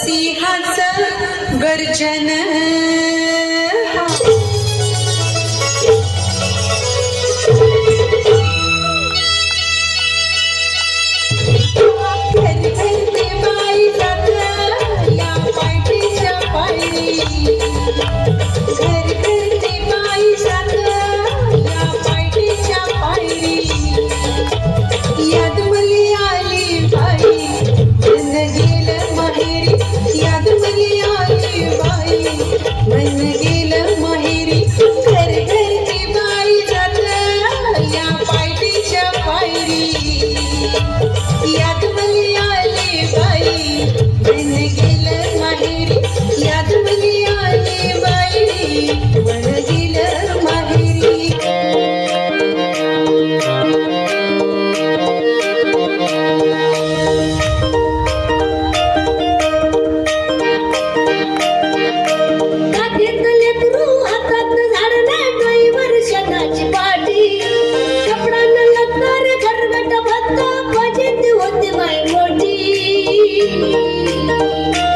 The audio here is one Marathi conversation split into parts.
सिंहाच गर्जन। Thank you.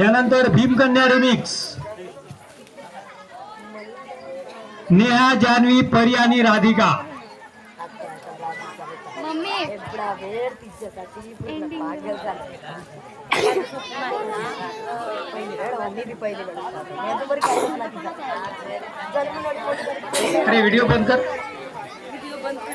यानंतर भीमकन्या रिमिक्स नेहा जान्हवी परी आणि राधिका. अरे व्हिडिओ बंद कर. व्हिडिओ बंद